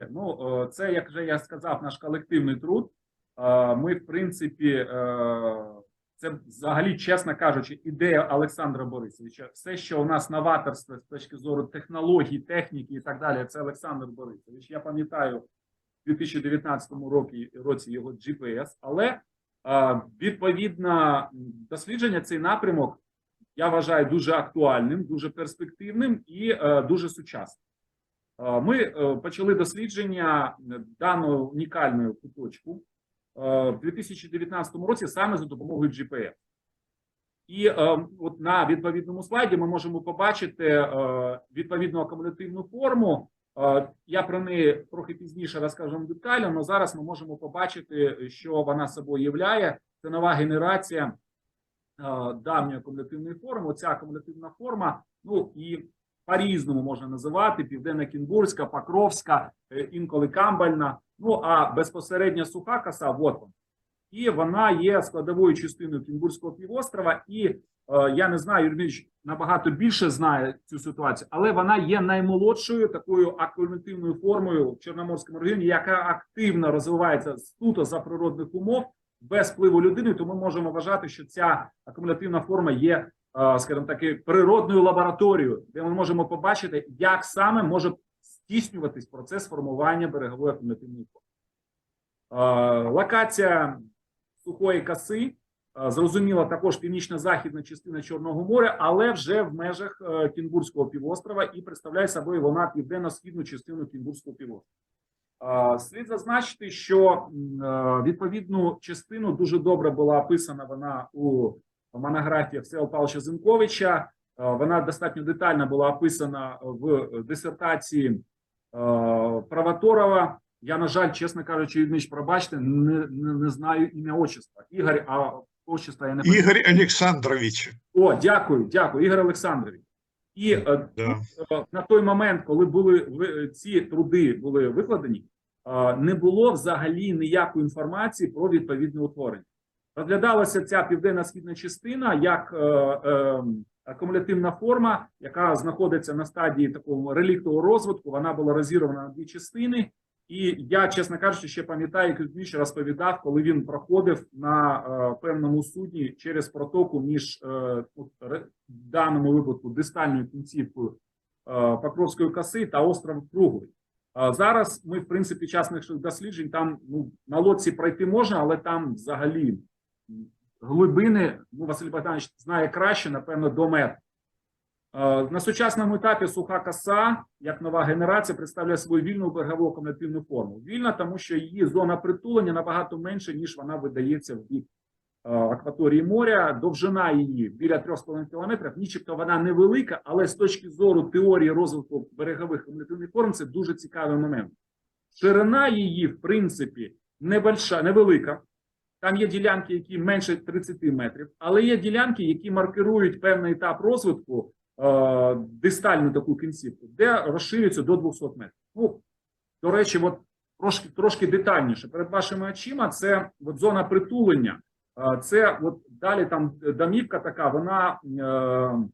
Ну, е, це, як вже я сказав, наш колективний труд. Е, Ми, в принципі, е, це взагалі, чесно кажучи, ідея Олександра Борисовича. Все, що у нас новаторство з точки зору технологій, техніки і так далі, це Олександр Борисович. Я пам'ятаю у 2019 році, році його GPS, але відповідно дослідження цей напрямок я вважаю дуже актуальним, дуже перспективним і дуже сучасним. Е, Ми е, почали дослідження даної унікальної куточку е, в 2019 році саме за допомогою GPS. І от на відповідному слайді ми можемо побачити відповідну акумулятивну форму. Я про неї трохи пізніше розкажу детально, але зараз ми можемо побачити, що вона собою являє. Це нова генерація давньої акумулятивної форми. Оця акумулятивна форма, ну і по-різному можна називати: Південна Кінбурська, Покровська, е, інколи Камбальна. Ну а безпосередньо суха коса, от вона. І вона є складовою частиною Кінбурзького півострова. І е, я не знаю, Юрій набагато більше знає цю ситуацію, але вона є наймолодшою такою акумулятивною формою в Чорноморському регіоні, яка активно розвивається суто за природних умов без впливу людини. Тому можемо вважати, що ця акумулятивна форма є, скажімо таки, природною лабораторією, де ми можемо побачити, як саме може здійснюватись процес формування берегової акумулятивної форми. Е, Локація сухої коси. е, Зрозуміло, також північно-західна частина Чорного моря, але вже в межах е, Кінбурзького півострова і представляє собою вона південно-східну частину Кінбурзького півострова. Е, Слід зазначити, що е, відповідну частину дуже добре була описана вона у монографії Всеволода Павловича Зинковича. Е, Вона достатньо детально була описана в дисертації е, Правоторова. Я, на жаль, чесно кажучи, Євгенович, пробачте, не, не, не знаю ім'я отчества. Ігор, а отчества я не пам'ятаю. Игорь Александрович. О, дякую, дякую, Ігор Олександрович. І е, Да. е, на той момент, коли були ці труди були викладені, не було взагалі ніякої інформації про відповідне утворення. Розглядалася ця південно-східна частина як е, е, акумулятивна форма, яка знаходиться на стадії такого реліктового розвитку. Вона була розірвана на дві частини. І я, чесно кажучи, ще пам'ятаю, як Кузьміч розповідав, коли він проходив на е, певному судні через протоку між е, в даному випадку дистальною кінцівкою е, Покровської коси та островом Круглий. Зараз ми, в принципі, час наших досліджень там ну, на лодці пройти можна, але там взагалі глибини, ну, Василь Богданович знає краще, напевно, до метра. Е, На сучасному етапі суха коса, як нова генерація, представляє свою вільну берегову акумулятивну форму. Вільна, тому що її зона притулення набагато менше, ніж вона видається в бік е, акваторії моря. Довжина її біля 3,5 кілометрів, нічебто вона невелика, але з точки зору теорії розвитку берегових акумулятивних форм це дуже цікавий момент. Ширина її, в принципі, небольша, невелика. Там є ділянки, які менше 30 метрів, але є ділянки, які маркирують певний етап розвитку, е, дистальну таку кінцівку, де розширюється до 200 метрів. Ну, до речі, от трошки, трошки детальніше. Перед вашими очима це от зона притулення. Е, Це от далі там домівка така, вона е,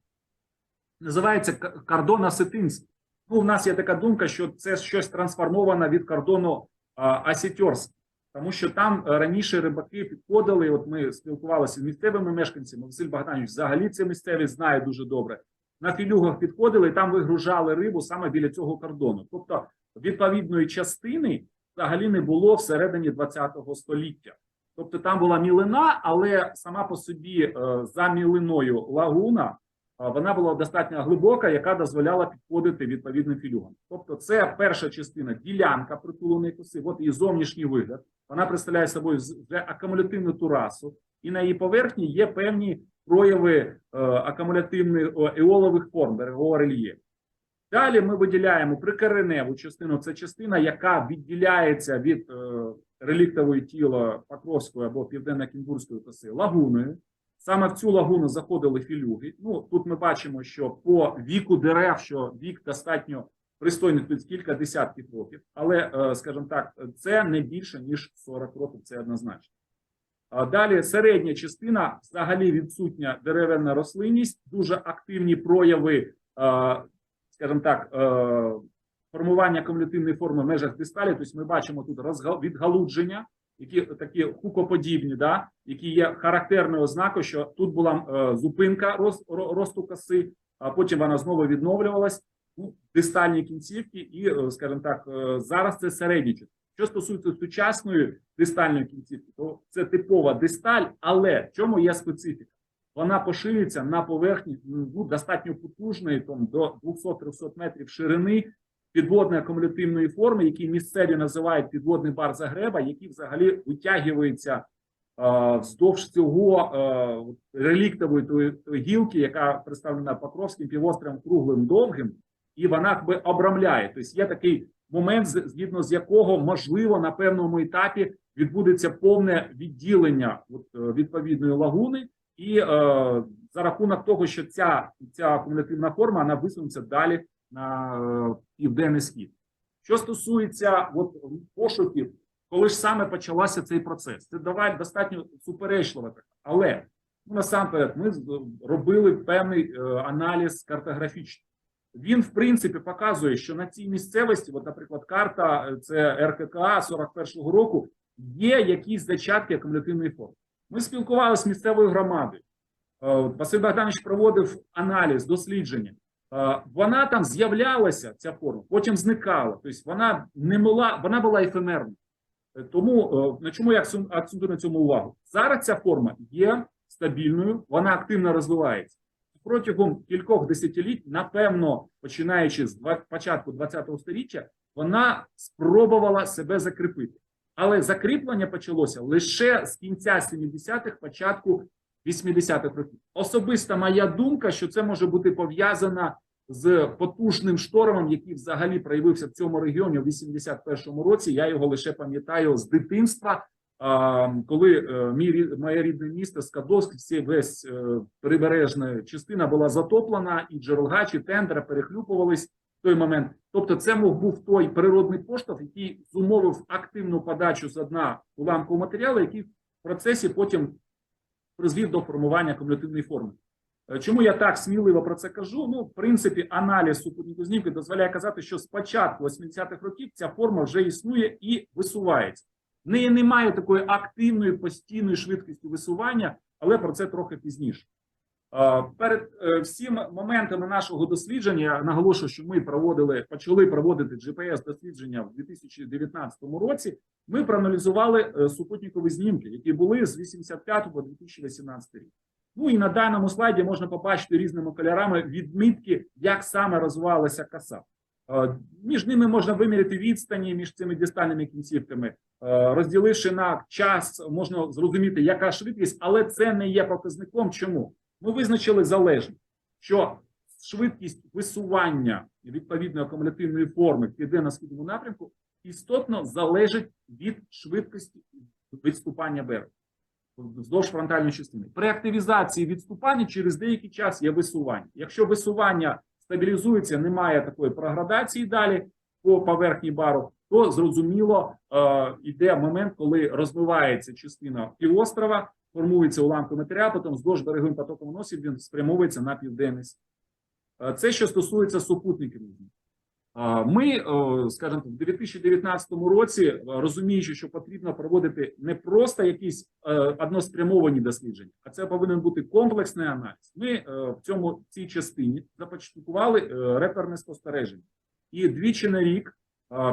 називається К- кордон Осетинський. Ну, у нас є така думка, що це щось трансформоване від кордону е, Осетьорськ. Тому що там е, раніше рибаки підходили. От ми спілкувалися з місцевими мешканцями. Василь Богданович взагалі це місцеві знає дуже добре. На філюгах підходили і там вигружали рибу саме біля цього кордону. Тобто відповідної частини взагалі не було всередині 20 століття. Тобто там була мілина, але сама по собі е, за мілиною лагуна вона була достатньо глибока, яка дозволяла підходити відповідним філюгам. Тобто, це перша частина ділянка притуленої коси. От її зовнішній вигляд. Вона представляє собою вже акумулятивну турасу, і на її поверхні є певні прояви е, акумулятивних еолових форм берегового рельєфу. Далі ми виділяємо прикореневу частину. Це частина, яка відділяється від е, реліктової тіла Покровської або Південно-Кінбурзької коси лагуною. Саме в цю лагуну заходили філюги. Ну тут ми бачимо, що по віку дерев, що вік достатньо пристойний, тут кілька десятків років, але, е, скажімо так, це не більше ніж 40 років. Це однозначно. Далі середня частина взагалі відсутня деревинна рослинність, дуже активні прояви, е, скажімо так, е, формування кумулятивної форми в межах дисталі. Тобто ми бачимо тут відгалудження, які такі хукоподібні, да, які є характерною ознакою, що тут була зупинка росту коси, а потім вона знову відновлювалась. Ну, дистальні кінцівки, і, е, скажімо так, е, зараз це середні частини. Що стосується сучасної дистальної кінцівки, то це типова дисталь, але в чому є специфіка? Вона поширюється на поверхні ну, достатньо потужної, там, до 200-300 метрів ширини підводної акумулятивної форми, які місцеві називають підводний бар Загреба, який взагалі витягується е, вздовж цього е, реліктової гілки, яка представлена Покровським півостровом круглим довгим, і вона якби обрамляє. Тобто є такий момент, згідно з якого можливо на певному етапі відбудеться повне відділення от, е, відповідної лагуни, і е, за рахунок того, що ця, ця акумулятивна форма вона висунеться далі на е, південний схід. Що стосується от, пошуків, коли ж саме почався цей процес, це давай достатньо суперечлива. Але ну, насамперед ми робили певний е, аналіз картографічний. Він, в принципі, показує, що на цій місцевості, от, наприклад, карта е, це РККА 41-го року, є якісь зачатки акумулятивної форми. Ми спілкувалися з місцевою громадою. Е, Василь Богданович проводив аналіз, дослідження. Е, Вона там з'являлася, ця форма, потім зникала. Тобто вона не була, вона була ефемерна. Тому на чому я акцентую на цьому увагу? Зараз ця форма є стабільною, вона активно розвивається. Протягом кількох десятиліть, напевно, починаючи з початку ХХ століття, вона спробувала себе закріпити. Але закріплення почалося лише з кінця 70-х, початку 80-х років. Особиста моя думка, що це може бути пов'язано з потужним штормом, який взагалі проявився в цьому регіоні у 81-му році. Я його лише пам'ятаю з дитинства. Коли е, мій моє рідне місто Скадовськ, всі весь е, прибережна частина була затоплена, і Джерелгач, і тендера перехлюпувались в той момент. Тобто, це мог був той природний поштовх, який зумовив активну подачу з дна уламкового матеріалу, який в процесі потім призвів до формування кумулятивної форми. Е, Чому я так сміливо про це кажу? Ну, в принципі, аналіз супутнику знімки дозволяє казати, що з початку 80-х років ця форма вже існує і висувається. В неї немає такої активної постійної швидкості висування, але про це трохи пізніше. Перед е, всім моментами нашого дослідження я наголошую, що ми проводили, почали проводити GPS-дослідження в 2019 році. Ми проаналізували е, супутникові знімки, які були з 85 по 2018 рік. Ну і на даному слайді можна побачити різними кольорами відмітки, як саме розвивалася коса. Між ними можна виміряти відстані між цими дистальними кінцівками. Розділивши на час, можна зрозуміти, яка швидкість, але це не є показником. Чому? Ми визначили залежність, що швидкість висування відповідної акумулятивної форми в південно-східному напрямку істотно залежить від швидкості відступання берега вздовж фронтальної частини. При активізації відступання через деякий час є висування. Якщо висування стабілізується, немає такої проградації далі по поверхні бару, то зрозуміло е, йде момент, коли розмивається частина півострова, формується уламки матеріал, потім вздовж береговим потоком носів він спрямовується на південний. Е, Це що стосується супутників. Ми, е, скажімо в 2019 році, е, розуміючи, що потрібно проводити не просто якісь е, односпрямовані дослідження, а це повинен бути комплексний аналіз. Ми в цьому в цій частині започаткували реперне спостереження, і двічі на рік.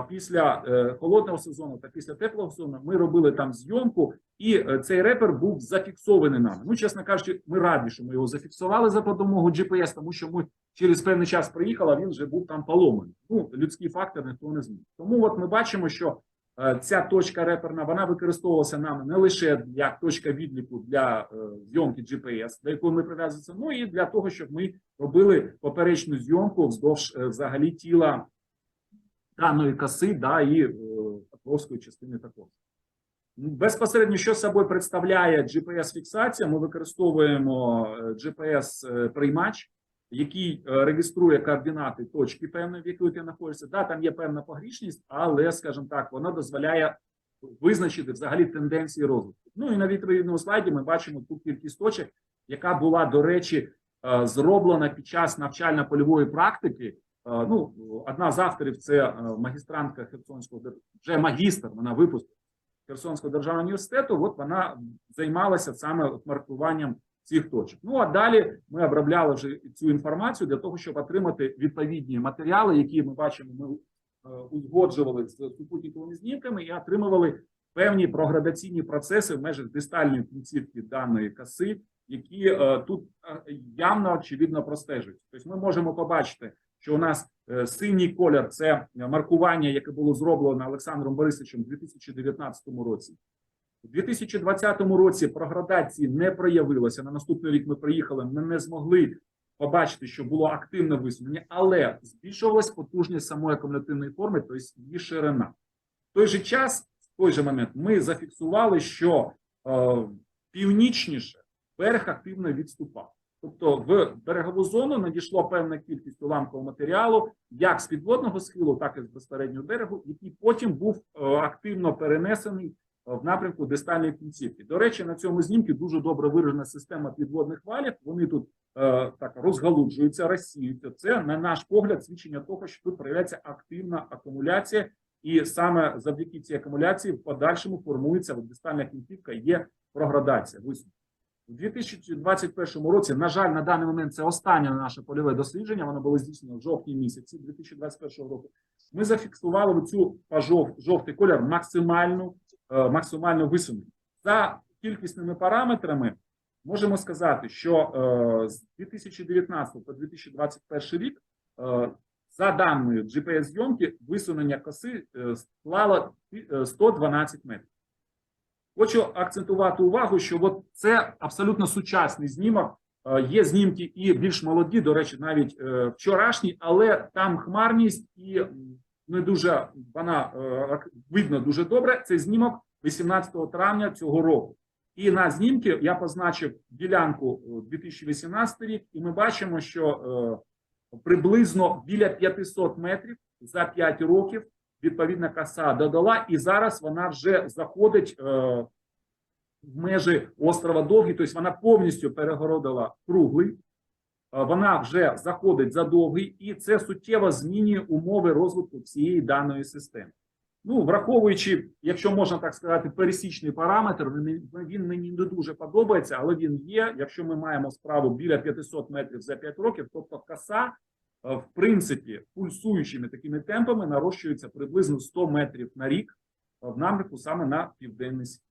Після холодного сезону та після теплого сезону ми робили там зйомку, і цей репер був зафіксований нами. Ну, чесно кажучи, ми раді, що ми його зафіксували за допомогою GPS, тому що ми через певний час приїхав, а він вже був там поломаний. Ну, людський фактор ніхто не зміг. Тому от ми бачимо, що е, ця точка реперна вона використовувалася нами не лише як точка відліку для е, зйомки GPS, до якої ми прив'язуємося, ну і для того, щоб ми робили поперечну зйомку вздовж е, взагалі тіла даної коси, да, і Покровської частини також. Безпосередньо, що собою представляє GPS-фіксація, ми використовуємо GPS-приймач, який е, реєструє координати точки певної, в якій ти знаходишся. Да, там є певна погрішність, але, скажімо так, вона дозволяє визначити взагалі тенденції розвитку. Ну і на відповідному слайді ми бачимо ту кількість точок, яка була, до речі, е, зроблена під час навчально-польової практики ну, одна з авторів це е, магістрантка Херсонського вже магістр, вона випустила Херсонського державного університету. От вона займалася саме маркуванням цих точок. Ну а далі ми обробляли вже цю інформацію для того, щоб отримати відповідні матеріали, які ми бачимо, ми е, узгоджували з супутниковими знімками і отримували певні проградаційні процеси в межах дистальної кінцівки даної коси, які е, тут е, явно очевидно простежуються. Тобто, ми можемо побачити, що у нас синій колір це маркування, яке було зроблено Олександром Борисовичем у 2019 році. У 2020 році проградації не проявилося. На наступний рік ми приїхали, ми не змогли побачити, що було активне висунення, але збільшувалась потужність самої акумулятивної форми, тобто її ширина. В той же час, в той же момент, ми зафіксували, що е, північніше берег активно відступав. Тобто в берегову зону надійшло певна кількість уламкового матеріалу, як з підводного схилу, так і з безпереднього берегу, який потім був е, активно перенесений в напрямку дистальної кінцівки. До речі, на цьому знімку дуже добре виражена система підводних валів. Вони тут е, так розгалуджуються, розсіюються. Це, на наш погляд, свідчення того, що тут проявляється активна акумуляція, і саме завдяки цій акумуляції в подальшому формується дистальна кінцівка, є проградація. Висновок. У 2021 році, на жаль, на даний момент це останнє наше польове дослідження. Воно було здійснено в жовтні місяці 2021 року. Ми зафіксували цю пожов, жовтий колір максимальну, максимально висунення. За кількісними параметрами можемо сказати, що е, з 2019 по 2021 рік, е, за даною GPS-зйомки, висунення коси е, склало е, 112 метрів. Хочу акцентувати увагу, що от це абсолютно сучасний знімок. Е, Є знімки і більш молоді, до речі, навіть е, вчорашні, але там хмарність і не дуже вона е, видно дуже добре. Це знімок 18 травня цього року. І на знімки я позначив ділянку е, 2018 рік, і ми бачимо, що е, приблизно біля 500 метрів за 5 років відповідна коса додала, і зараз вона вже заходить е, в межі острова Довгий, тобто вона повністю перегородила круглий, е, вона вже заходить за довгий, і це суттєво змінює умови розвитку цієї даної системи. Ну, враховуючи, якщо можна так сказати, пересічний параметр, він, він мені не дуже подобається, але він є. Якщо ми маємо справу біля 500 метрів за 5 років, тобто коса е, в принципі, пульсуючими такими темпами нарощується приблизно 100 метрів на рік е, в напрямку саме на південний схід.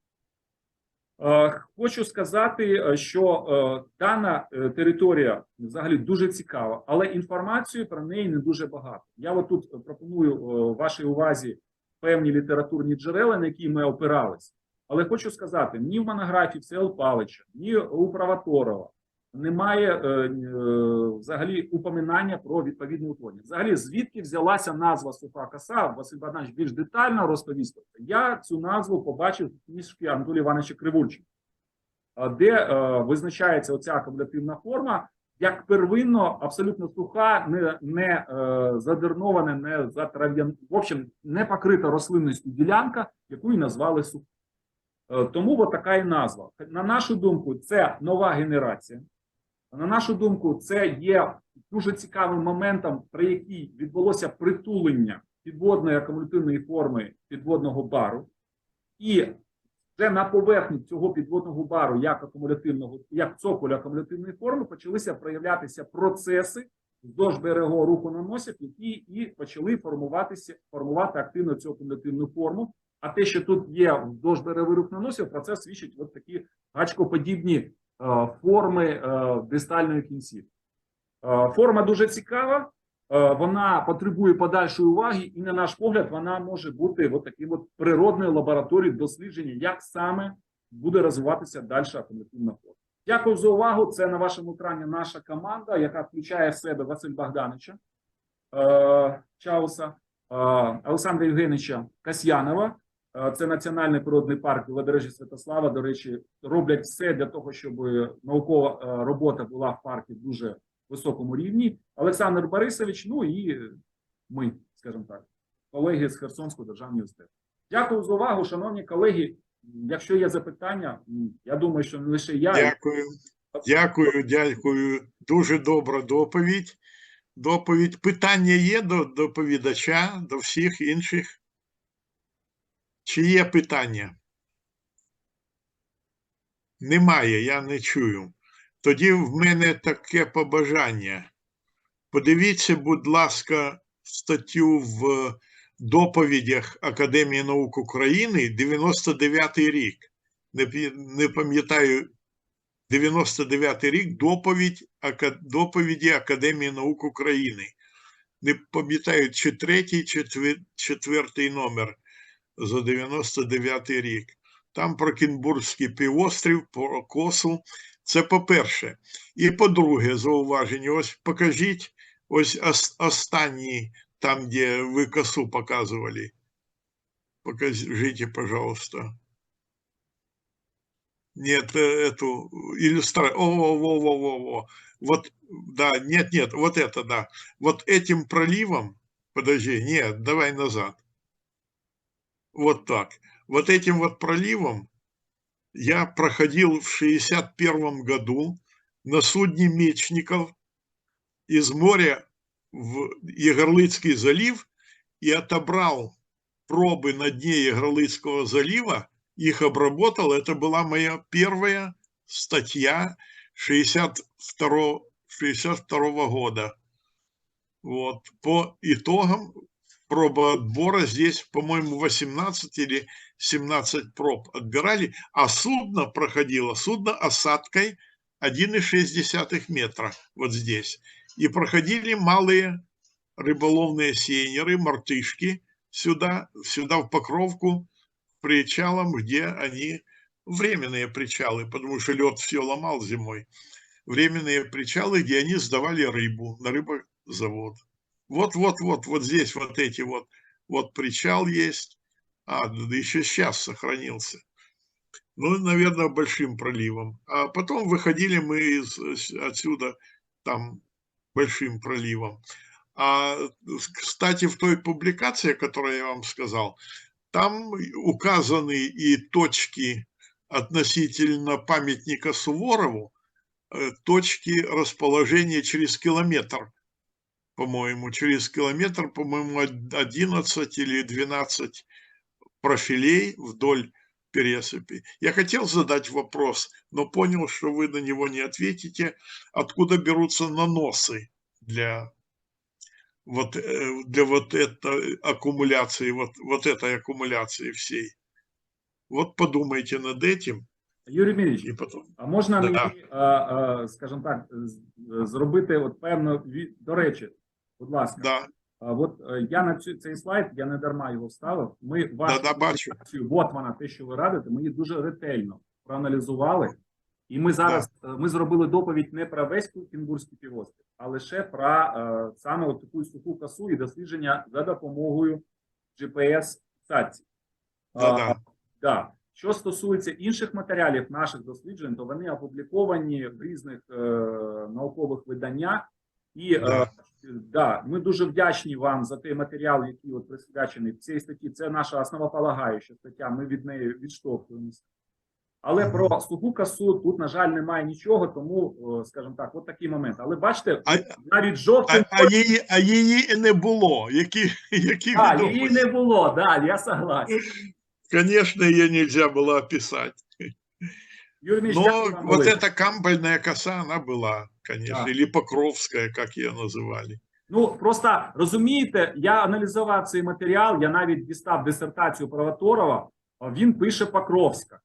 Е, Хочу сказати, е, що е, дана територія взагалі дуже цікава, але інформації про неї не дуже багато. Я отут пропоную вашій увазі певні літературні джерела, на які ми опиралися. Але хочу сказати: ні в монографії Всел Палича, ні у Правоторова немає е, е, взагалі упоминання про відповідне утворення. Взагалі, звідки взялася назва суха коса? Василь Богданович більш детально розповість. Я цю назву побачив в книжці Анатолія Івановича Кривульченка, де е, визначається оця акумулятивна форма як первинно абсолютно суха, не, не е, задернована, не затрав'яна, в общем, не покрита рослинністю ділянка, яку і назвали суха. Е, Тому така і назва. На нашу думку, це нова генерація. На нашу думку, це є дуже цікавим моментом, при якій відбулося притулення підводної акумулятивної форми підводного бару, і вже на поверхні цього підводного бару, як акумулятивного, як цоколю акумулятивної форми, почалися проявлятися процеси вздовж берегового руху наносів, які і почали формуватися, формувати активно цю акумулятивну форму. А те, що тут є вздовж береговий рух наносів, про це свідчать от такі гачкоподібні форми е, дистальної кінцівки. Е, форма дуже цікава, е, вона потребує подальшої уваги, і на наш погляд, вона може бути от таким от природною лабораторією дослідження, як саме буде розвиватися далі акумулятивна форма. Дякую за увагу. Це на вашому екрані наша команда, яка включає в себе Василь Богдановича е, Чауса, е, Олександра Євгеновича Касьянова. Е, Це Національний природний парк Велодорожі Святослава. До речі, роблять все для того, щоб наукова е, робота була в парку дуже високому рівні. Олександр Борисович, ну і ми, скажімо так, колеги з Херсонського державного університету. Дякую за увагу, шановні колеги. Якщо є запитання, я думаю, що не лише я. Дякую. Дякую, дякую. Дуже добра доповідь. доповідь. Питання є до доповідача, до всіх інших? Чи є питання? Немає, я не чую. Тоді в мене таке побажання. Подивіться, будь ласка, статтю в доповідях Академії наук України 99-й рік. Не, пам'ятаю, 99-й рік доповідь, доповіді Академії наук України. Не пам'ятаю, чи третій, чи четвертий номер за 99-й рік. Там про Кінбурзький півострів, про косу. Це по-перше. І по-друге, зауваження, ось покажіть ось ос- останній, там, де ви косу показували. Покажите, пожалуйста. Нет, э, эту иллюстрацию. О, о, о, о, о, о. Вот, да, нет, нет, вот это, да. Вот этим проливом, подожди, нет, давай назад. Вот так. Вот этим вот проливом я проходил в 61 году на судне Мечников из моря в Егорлыцкий залив и отобрал пробы на дне Егорлыцкого залива, их обработал. Это была моя первая статья 62, 62 года. Вот. По итогам пробоотбора здесь, по-моему, 18 или 17 проб отбирали, а судно проходило, судно осадкой 1,6 метра вот здесь. И проходили малые рыболовные сейнеры, мартышки сюда, сюда в Покровку, причалам, где они временные причалы, потому что лед все ломал зимой. Временные причалы, где они сдавали рыбу на рыбозавод. Вот, вот, здесь вот эти вот, вот причал есть. А, да еще сейчас сохранился. Ну, наверное, большим проливом. А потом выходили мы из, отсюда там большим проливом. А, кстати, в той публикации, которую я вам сказал, там указаны и точки относительно памятника Суворову, э, точки расположения через километр, по-моему, через километр, по-моему, од- 11 или 12 профилей вдоль пересыпи. Я хотел задать вопрос, но понял, что вы на него не ответите. Откуда берутся наносы для вот, э, для вот этой аккумуляции, вот, вот этой аккумуляции всей? Вот подумайте над этим Юрій Міріч, и потом. А можна Да. мені, а, а, скажімо так, з- зробити от певну ві- до речі, будь ласка, Да, а от е, я на цю цей слайд я не дарма його вставив. Ми вашу да, бачу. от вона, те, що ви радите, ми її дуже ретельно проаналізували. І ми зараз е, ми зробили доповідь не про весь Кінбурзький півострів, а лише про е, саме от таку суху косу і дослідження за допомогою GPS стацій. Да-да. Да. Що стосується інших матеріалів наших досліджень, то вони опубліковані в різних е, наукових виданнях. І е, Да. да, ми дуже вдячні вам за той матеріал, який от присвячений в цій статті. Це наша основополагаюча стаття. Ми від неї відштовхуємося. Але Мгм. про суху касу тут, на жаль, немає нічого, тому, е, скажімо так, от такий момент. Але бачите, А- навіть жовтим А, а, її, а її і не було. Які, які а, відомості? її не було. Да, я согласен. Конечно, ее нельзя было описать. Юрій Міч, Но дякую вам вот велике. эта камбальная коса, она была, конечно, Да. или Покровская, как ее называли. Ну просто розумієте, я аналізував цей матеріал. Я навіть дістав дисертацію Проваторова, Він пише Покровська.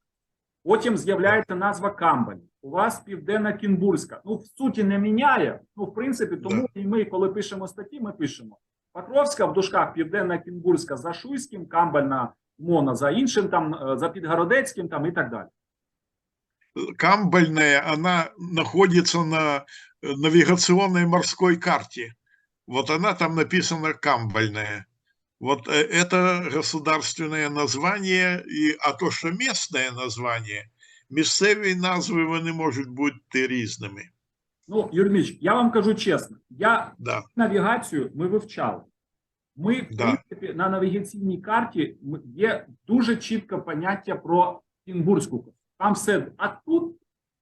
Потім з'являється назва Камбаль. У вас південна Кінбурзька. Ну, в суті, не міняє. Ну, в принципі, тому і ми, коли пишемо статті, ми пишемо Покровська в дужках Південна Кінбурзька за Шуйським, Камбальна Мона за іншим, там е, за Підгородецьким, там і так далі. Камбальная, она находится на э, навигационной морской карте. Вот она там написана камбальная. Вот э, это государственное название, и, а то, що местное название, місцеві назви вони можуть бути різними. Ну, Юрміч, я вам кажу чесно, я Да. навігацію ми вивчали. Ми, в Да. принципі, на навігаційній карті ми- є дуже чітке поняття про Кінбурзьку. Там все. А тут,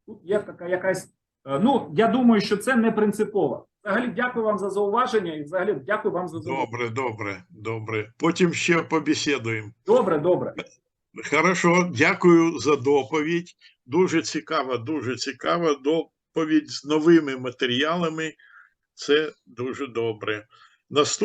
тут є така якась Е, Ну, я думаю, що це не принципово. Взагалі, дякую вам за зауваження і взагалі дякую вам за зауваження. Добре, добре, добре. Потім ще побесідуємо. Добре, добре. Хорошо, дякую за доповідь. Дуже цікава, дуже цікава доповідь з новими матеріалами. Це дуже добре. Наступ...